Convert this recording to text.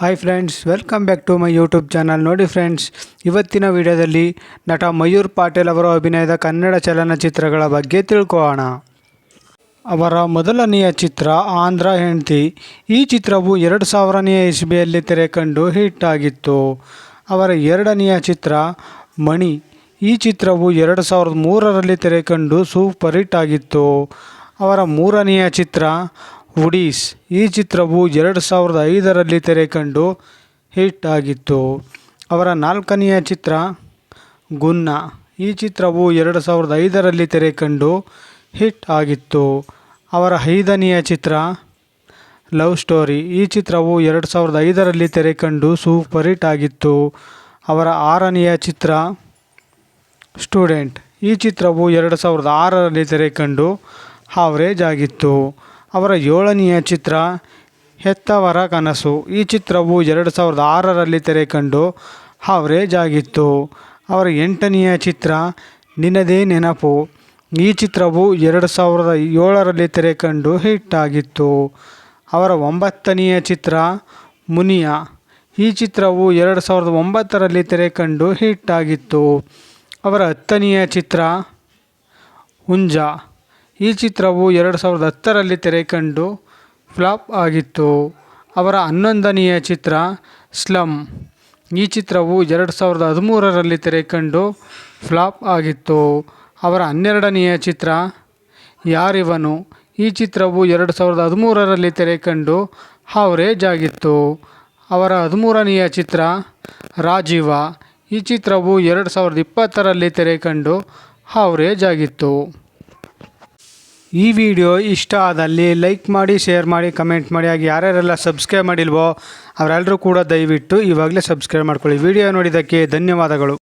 Hi friends welcome back to my YouTube channel ನೋಡಿ friends ಇವತ್ತಿನ ವಿಡಿಯೋದಲ್ಲಿ ನಟ ಮಯೂರ್ ಪಾಟೀಲ್ ಅವರ ಅಭಿನಯದ ಕನ್ನಡ ಚಲನಚಿತ್ರಗಳ ಬಗ್ಗೆ ತಿಳ್ಕೊಳ್ಳೋಣ. ಅವರ ಮೊದಲನೆಯ ಚಿತ್ರ ಆಂಧ್ರ ಹೆಂಡತಿ. ಈ ಚಿತ್ರವು ಎರಡು ಸಾವಿರನೆಯ ಇಸ್ಬಿಯಲ್ಲಿ ತೆರೆ ಕಂಡು ಹಿಟ್ ಆಗಿತ್ತು. ಅವರ ಎರಡನೆಯ ಚಿತ್ರ ಮಣಿ. ಈ ಚಿತ್ರವು ಎರಡು ಸಾವಿರದ ಮೂರರಲ್ಲಿ ತೆರೆ ಕಂಡು ಸೂಪರ್ ಹಿಟ್ ಆಗಿತ್ತು. ಅವರ ಮೂರನೆಯ ಚಿತ್ರ ವುಡೀಸ್ ಈ ಚಿತ್ರವು ಎರಡು ಸಾವಿರದ ಐದರಲ್ಲಿ ತೆರೆ ಕಂಡು ಹಿಟ್ ಆಗಿತ್ತು. ಅವರ ನಾಲ್ಕನೆಯ ಚಿತ್ರ ಗುನ್ನ. ಈ ಚಿತ್ರವು ಎರಡು ಸಾವಿರದ ಐದರಲ್ಲಿ ತೆರೆ ಕಂಡು ಹಿಟ್ ಆಗಿತ್ತು. ಅವರ ಐದನೆಯ ಚಿತ್ರ ಲವ್ ಸ್ಟೋರಿ. ಈ ಚಿತ್ರವು ಎರಡು ಸಾವಿರದ ಐದರಲ್ಲಿ ತೆರೆ ಕಂಡು ಸೂಪರ್ ಹಿಟ್ ಆಗಿತ್ತು. ಅವರ ಆರನೆಯ ಚಿತ್ರ ಸ್ಟೂಡೆಂಟ್. ಈ ಚಿತ್ರವು ಎರಡು ಸಾವಿರದ ಆರರಲ್ಲಿ ತೆರೆ ಕಂಡು ಹಾವ್ರೇಜ್ ಆಗಿತ್ತು. ಅವರ ಏಳನೆಯ ಚಿತ್ರ ಹೆತ್ತವರ ಕನಸು. ಈ ಚಿತ್ರವು ಎರಡು ಸಾವಿರದ ಆರರಲ್ಲಿ ತೆರೆ ಕಂಡು ಹಾವ್ರೇಜ್ ಆಗಿತ್ತು ಅವರ ಎಂಟನೆಯ ಚಿತ್ರ ನಿನದೇ ನೆನಪು. ಈ ಚಿತ್ರವು ಎರಡು ಸಾವಿರದ ಏಳರಲ್ಲಿ ತೆರೆ ಕಂಡು ಹಿಟ್ ಆಗಿತ್ತು ಅವರ ಒಂಬತ್ತನೆಯ ಚಿತ್ರ ಮುನಿಯ. ಈ ಚಿತ್ರವು ಎರಡು ಸಾವಿರದ ಒಂಬತ್ತರಲ್ಲಿ ತೆರೆ ಕಂಡು ಹಿಟ್ ಆಗಿತ್ತು ಅವರ ಹತ್ತನೆಯ ಚಿತ್ರ ಹುಂಜ. ಈ ಚಿತ್ರವು ಎರಡು ಸಾವಿರದ ಹತ್ತರಲ್ಲಿ ತೆರೆ ಕಂಡು ಫ್ಲಾಪ್ ಆಗಿತ್ತು. ಅವರ ಹನ್ನೊಂದನೆಯ ಚಿತ್ರ ಸ್ಲಮ್ ಈ ಚಿತ್ರವು ಎರಡು ಸಾವಿರದ ಹದಿಮೂರರಲ್ಲಿ ತೆರೆ ಕಂಡು ಫ್ಲಾಪ್ ಆಗಿತ್ತು. ಅವರ ಹನ್ನೆರಡನೆಯ ಚಿತ್ರ, ಯಾರಿವನು. ಈ ಚಿತ್ರವು ಎರಡು ಸಾವಿರದ ಹದಿಮೂರರಲ್ಲಿ ತೆರೆ ಕಂಡು ಹಾವರೇಜ್ ಆಗಿತ್ತು. ಅವರ ಹದಿಮೂರನೆಯ ಚಿತ್ರ, ರಾಜೀವ. ಈ ಚಿತ್ರವು ಎರಡು ಸಾವಿರದ ಇಪ್ಪತ್ತರಲ್ಲಿ ತೆರೆ ಕಂಡು ಹಾವರೇಜ್ ಆಗಿತ್ತು. ಈ ವಿಡಿಯೋ ಇಷ್ಟ ಆದಲ್ಲಿ ಲೈಕ್ ಮಾಡಿ, ಶೇರ್ ಮಾಡಿ, ಕಮೆಂಟ್ ಮಾಡಿ. ಹಾಗೆ ಯಾರ್ಯಾರೆಲ್ಲ ಸಬ್ಸ್ಕ್ರೈಬ್ ಮಾಡಿಲ್ವೋ ಅವರೆಲ್ಲರೂ ಕೂಡ ದಯವಿಟ್ಟು ಇವಾಗಲೇ ಸಬ್ಸ್ಕ್ರೈಬ್ ಮಾಡ್ಕೊಳ್ಳಿ. ವಿಡಿಯೋ ನೋಡಿದ್ದಕ್ಕೆ ಧನ್ಯವಾದಗಳು.